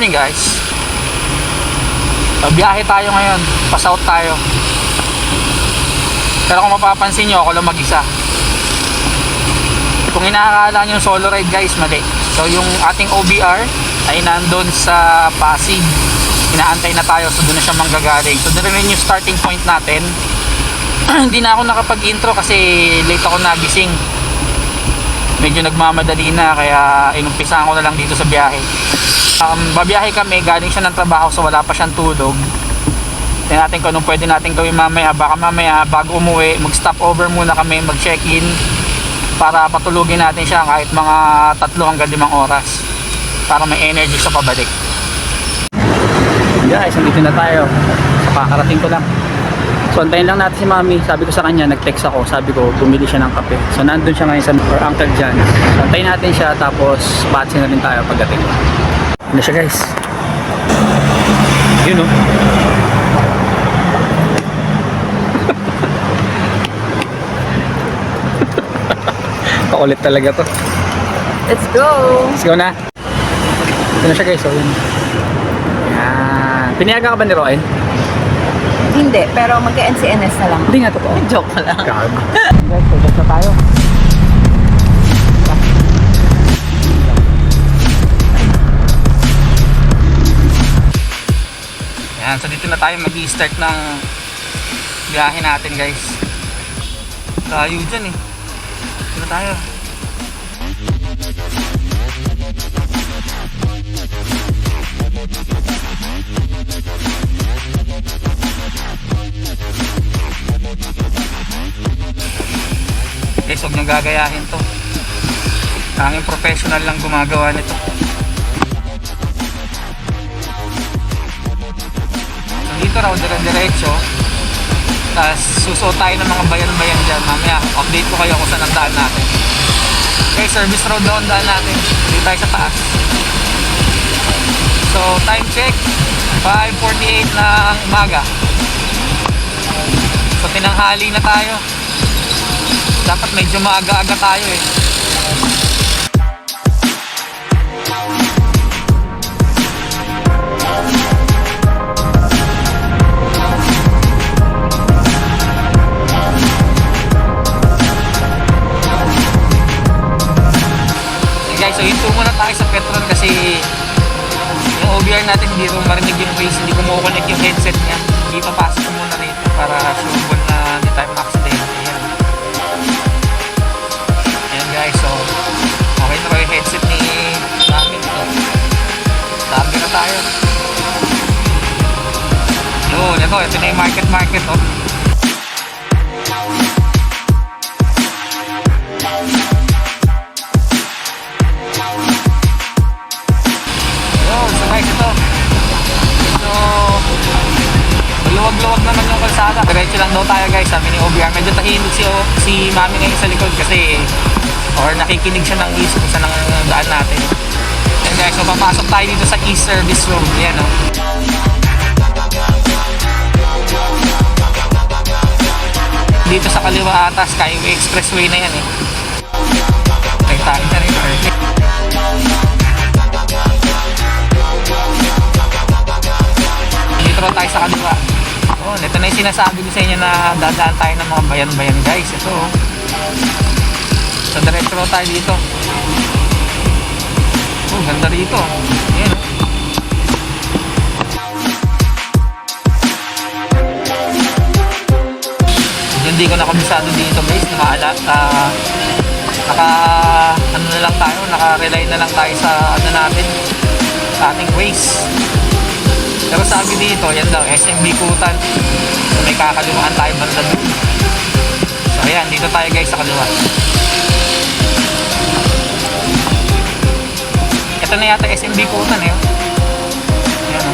morning guys. Uh, biyahe tayo ngayon. Pasout tayo. Pero kung mapapansin nyo, ako lang mag-isa. Kung inaakala nyo solo ride guys, mali. So yung ating OBR ay nandun sa Pasig. Inaantay na tayo, so doon na siya manggagaling. So doon rin yung starting point natin. Hindi na ako nakapag-intro kasi late ako nagising. Medyo nagmamadali na kaya inumpisahan ko na lang dito sa biyahe. Um, babiyahe kami, galing siya ng trabaho so wala pa siyang tulog. Tingnan natin kung anong pwede natin gawin mamaya. Baka mamaya bago umuwi, mag-stop over muna kami, mag-check-in para patulugin natin siya kahit mga tatlo hanggang limang oras para may energy sa pabalik. Guys, nandito na tayo. Sa kakarating ko lang. So, antayin lang natin si Mami. Sabi ko sa kanya, nag-text ako. Sabi ko, bumili siya ng kape. So, nandun siya ngayon sa Uncle John. So, antayin natin siya. Tapos, batsi na rin tayo pagdating. Ano siya, guys? Yun, oh. Paulit talaga to. Let's go! Let's go na. Ito na siya guys. So, yun. Yan. Pinayaga ka ba ni Roen? Hindi, pero mag-NCNS na lang. Hindi nga totoo. Joke lang. Gag. Guys, tulog na tayo. Yan, so dito na tayo mag-start ng biyahe natin guys. Layo dyan eh. Dito na tayo. Guys, huwag niyong gagayahin to. Tanging professional lang gumagawa nito. Dito raw, dire-diretso. Tapos susuot tayo ng mga bayan-bayan dyan. Mamaya, update ko kayo kung saan ang daan natin. Okay, service road doon daan natin. Dito tayo sa taas. So, time check. 5.48 na umaga. So, tinanghali na tayo. Dapat medyo maaga-aga tayo eh. Guys, so hinto muna tayo sa Petron kasi yung OBR natin hindi rin marinig yung face, hindi ko makukonect yung headset niya. Ipapasok ko muna rito para sure na hindi tayo ma-accident. Ayan. Ayan guys, so okay na yung headset ni namin ito? Sabi na tayo. Yun, ito, ito na yung market market oh. Maluwag-luwag naman yung kalsada. Diretso lang daw tayo guys, sabi ni OBR. Medyo tahimik si, si mami ngayon sa likod kasi or nakikinig siya ng east kung saan ang daan natin. And guys, so papasok tayo dito sa East Service Road. Yan o. Dito sa kaliwa ata, Skyway Expressway na yan eh. Tayo na rin. Perfect. Dito tayo sa kaliwa. Oh, ito na yung sinasabi ko sa inyo na dadaan tayo ng mga bayan-bayan guys. Ito oh. So diretso tayo dito. Oh, ganda rito. Ayan oh. Hindi ko na kabisado dito guys. Nakaalat. Uh, naka ano na lang tayo. Naka-rely na lang tayo sa ano natin. Sa ating waste. Pero sabi dito, yan daw, SMB Kutan. So, may kakalimuhan tayo banda doon. So, ayan, dito tayo guys sa kaliwa. Ito na yata SMB Kutan eh. Ayan o.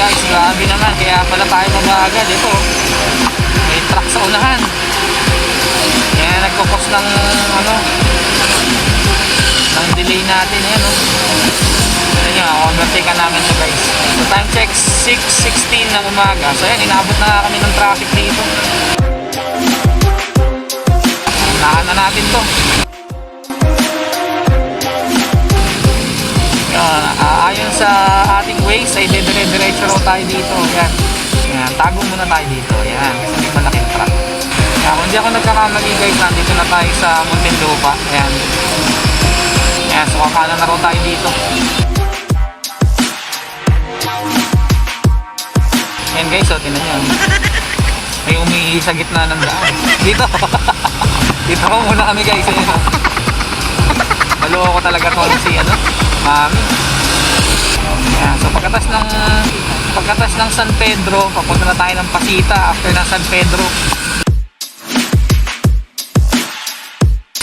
Guys, grabe naman. Kaya pala tayo mabagal. Ito, oh. may truck sa unahan. Kaya nagkukos ng ano, ng delay natin. Ayan o. Ayan nyo, overtake namin to guys. So time check 6.16 ng umaga. So ayan, inabot na kami ng traffic dito. Unahan na natin to. ayon sa ating ways ay dire-diretso tayo dito. Yan. Yan. Tago muna tayo dito. Yan. Kasi may malaking truck. Kung di ako nagkakamali guys, nandito na tayo sa Muntinlupa. Yan. Yan. So kakanan na raw tayo dito. Yan guys, so tinan nyo. May umiihi sa gitna ng daan. Dito. dito ko muna kami guys. Ayun, oh. Maloko talaga to si ano, mami. Yan. So pagkatas ng pagkatas ng San Pedro, papunta na tayo ng Pasita after ng San Pedro.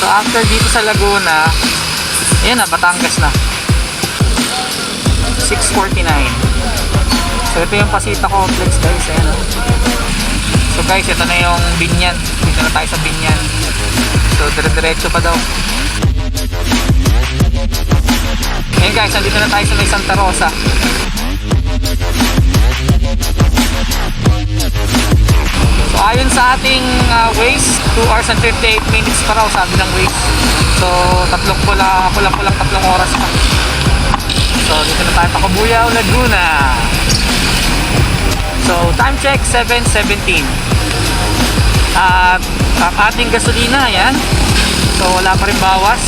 So after dito sa Laguna, ayan na, Batangas na. 649. So ito yung Pasita Complex guys, ayan oh. So guys, ito na yung Binyan. Dito na tayo sa Binyan. So dire-diretso pa daw. Ayan guys, nandito na tayo sa may Santa Rosa. Ayon sa ating uh, Waze, 2 hours and 58 minutes pa raw sabi ng Waze. So tatlong pula, pulang-pulang tatlong oras pa. So dito na tayo Pakabuyaw, Laguna. So time check 7.17. At ang ating gasolina, yan. So wala pa rin bawas.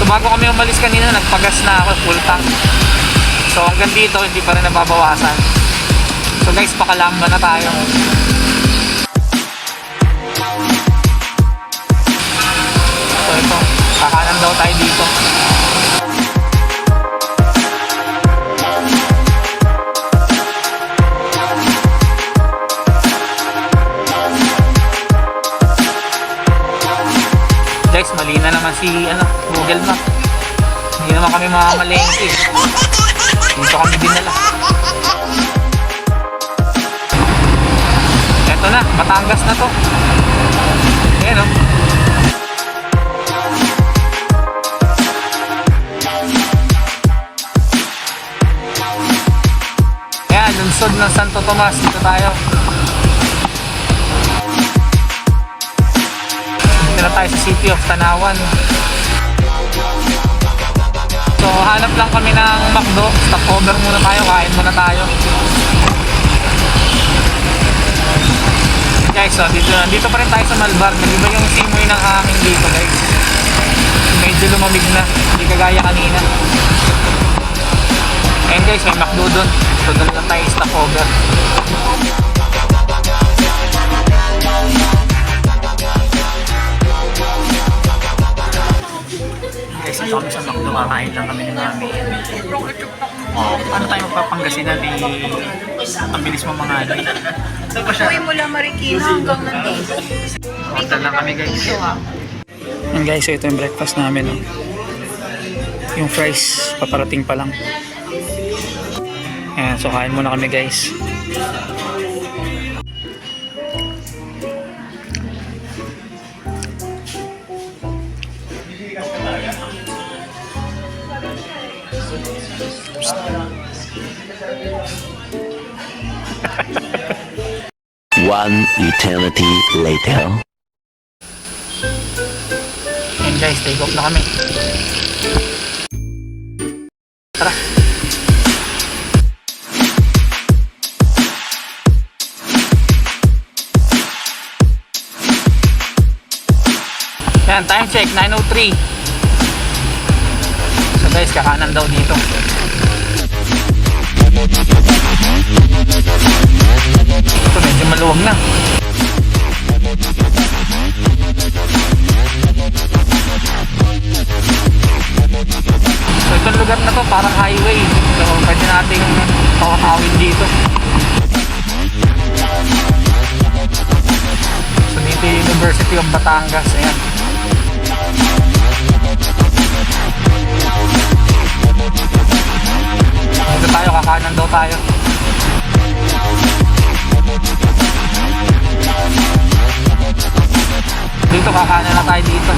So bago kami umalis kanina, nagpagas na ako full tank. So hanggang dito, hindi pa rin nababawasan. So guys, pakalamba na tayo. Daw tayo dito. Guys, mali na naman si ano, Google Map. Hindi naman kami makamalengke. Dito kami dinala. Eto na, Batangas na to. Ayan o. Ayan, ng Santo Tomas. Dito tayo. Dito na tayo sa City of Tanawan. So, hanap lang kami ng McDo. Stopover muna tayo, kain muna tayo. Guys, so dito, dito pa rin tayo sa Malbar. Nag-iba yung simoy ng hangin dito, guys. Medyo lumamig na. Hindi kagaya kanina. Ayun guys, may McDo doon. So, doon lang tayo stopover. Guys, ito kami sa McDo. Kakain lang kami ni Mami. Oh, ano tayo magpapanggasinan ni... Ang bilis mo mga ano. Saan ba siya? Uy, mula Marikina hanggang nandito. Hotel lang kami guys. Yan guys, so ito yung breakfast namin. Oh. Yung fries, paparating pa lang. Ayan, so kain muna kami guys. One eternity later. Yan guys, take off na kami. Tara. Yan, time check, 9.03. So guys, kakanan daw dito. Ito, medyo maluwag na. So itong lugar na to parang highway. So pwede nating pawakawin dito. So dito University of Batangas. Ayan. Dito tayo, kakanan daw tayo. Dito kakanan na tayo dito.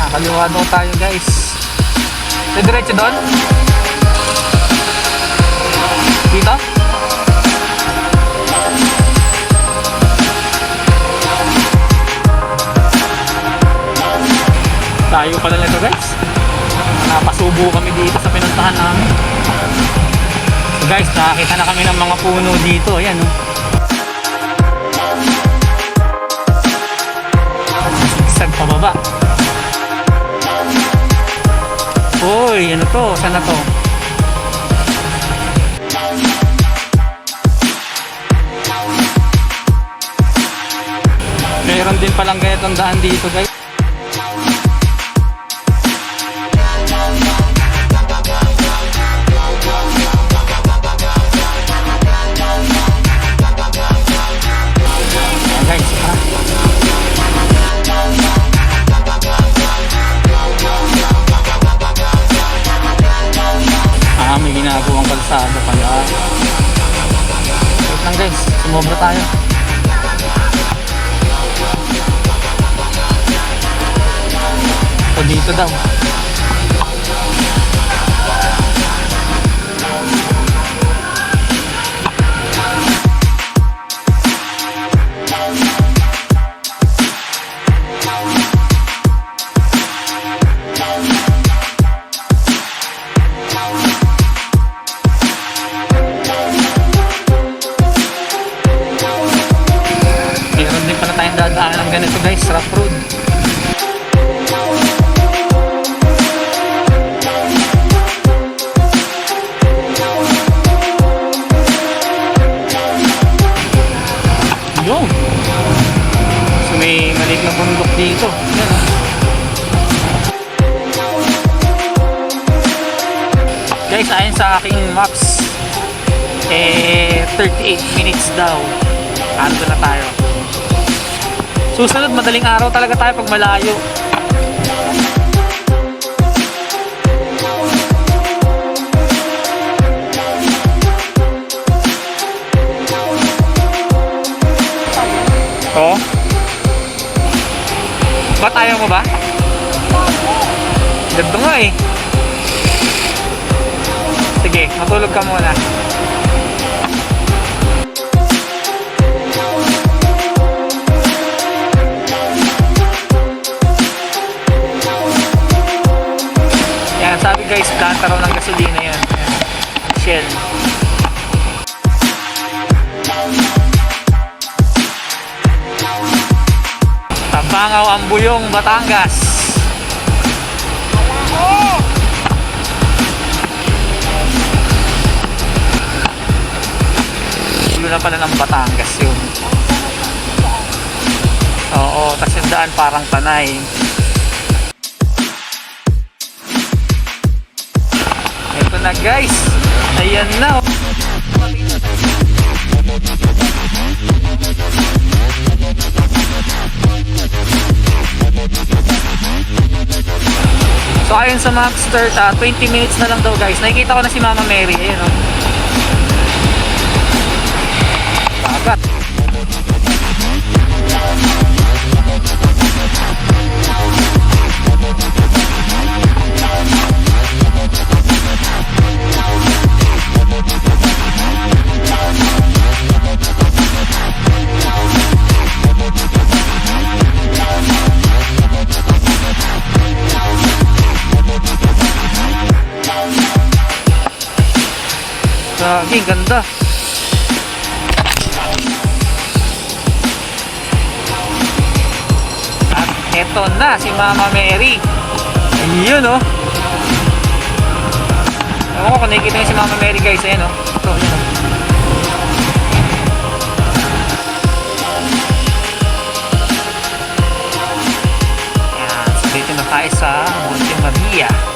Nakaliwa daw tayo guys. Diretso doon? Dito? Layo pala nito guys. Napasubo kami dito sa pinuntahan namin. So guys, nakakita na kami ng mga puno dito. Ayan oh. Sigsag pababa. Uy, ano to? Saan na to? Meron din palang ganitong daan dito guys. Ginagawang kalsada pala. Wait lang guys, sumobra tayo. O dito daw. Tayong dadaan ng ganito guys, rough road. Yun. So may maliit na bundok dito. Yan. Guys, ayon sa aking maps, eh, 38 minutes daw. Ando na tayo. Susunod, madaling araw talaga tayo pag malayo. Oo. Ba't ayaw mo ba? Ganda nga eh. Sige, matulog ka muna. Guys, planta raw ng gasolina yan. Shell. Tabangaw ang buyong Batangas. Dulo na pala ng Batangas yun. Oo, tas yung daan parang tanay. Na guys. Ayan na. oh. So ayon sa Mapster, ah, 20 minutes na lang daw guys. Nakikita ko na si Mama Mary. Ayan oh. Gagi, ganda. At eto na si Mama Mary. Ayun oh. Ewan ko nakikita niyo si Mama Mary guys. Ayan oh. Ito, ayan oh. Ayan, so na tayo sa Monte Maria.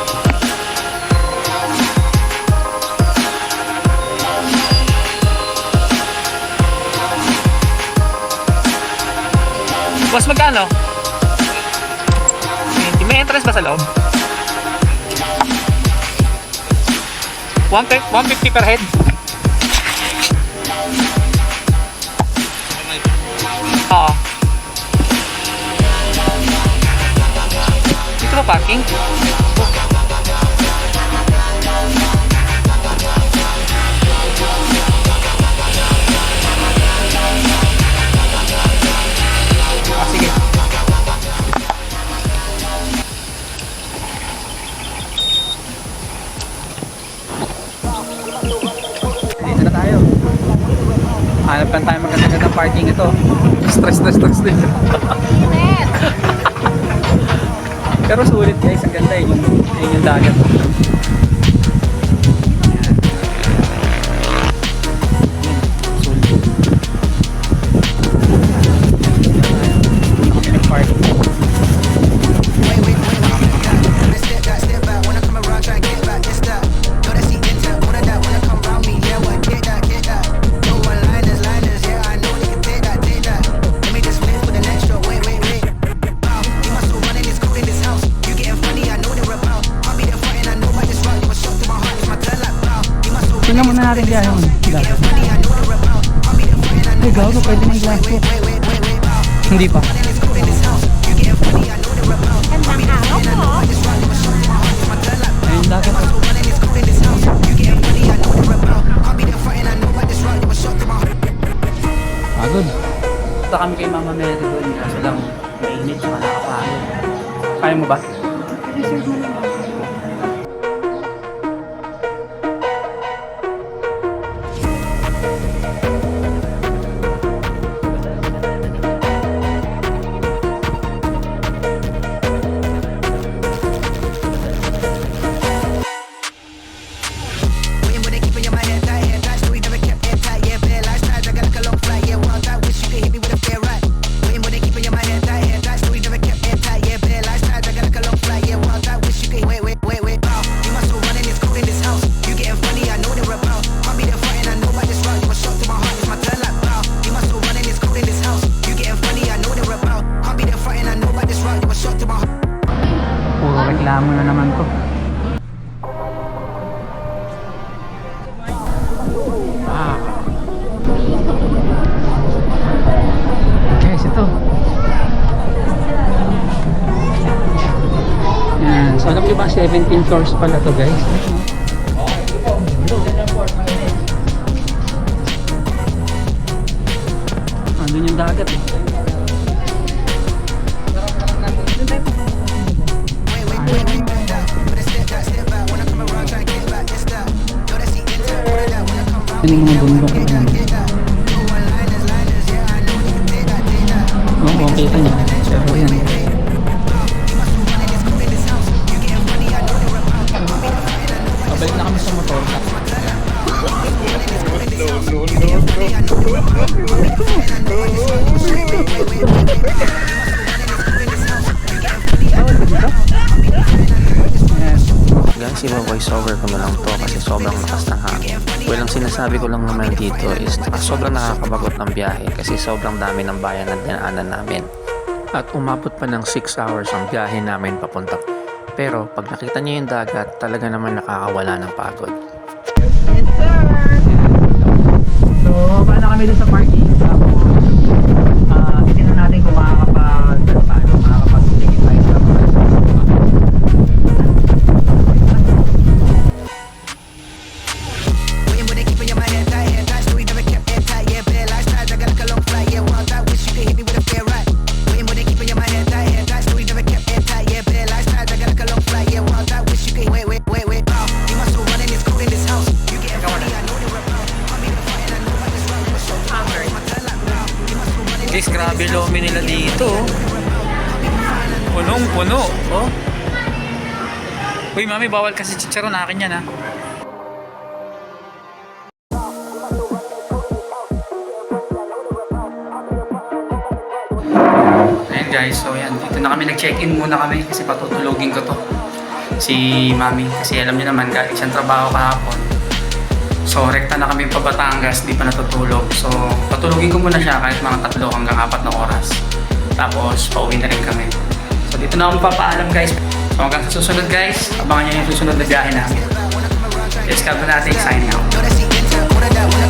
Boss, magkano? 20. May entrance ba sa loob? 150 150 per head? Oo. Dito ba parking? Ah, na tayo. Hanap lang tayo maganda ng parking ito. Stress na stress din. Pero sulit guys, ang ganda yun yung, yung dagat. Yung dagat. Ay, gago, pwede ng glass ko. Hindi pa. Ayun, dagat. Pagod. Punta kami kay Mama Mary doon. Kaso lang, mainit, tsaka nakapagod. Kaya mo ba? Puro 17 floors pala to guys. Andun yung dagat eh. Voice over ko na lang to kasi sobrang lakas ng hangin. Well, ang sinasabi ko lang naman dito is ah, sobrang nakakabagot ng biyahe kasi sobrang dami ng bayan na dinaanan namin. At umabot pa ng 6 hours ang biyahe namin papunta. Pero pag nakita niyo yung dagat, talaga naman nakakawala ng pagod. So, paano kami dun sa parking? Uy, mami, bawal kasi chicharon. Akin yan, ha. Ayan guys, so yan, dito na kami nag-check-in muna kami kasi patutulogin ko to. Si mami, kasi alam niyo naman, galing siyang trabaho kahapon. So, rekta na kami pa Batangas, di pa natutulog. So, patulogin ko muna siya kahit mga tatlo hanggang apat na oras. Tapos, pauwi na rin kami. So, dito na ako magpapaalam guys. So, hanggang sa susunod guys, abangan nyo yung susunod na biyahe namin. Let's go natin, signing out.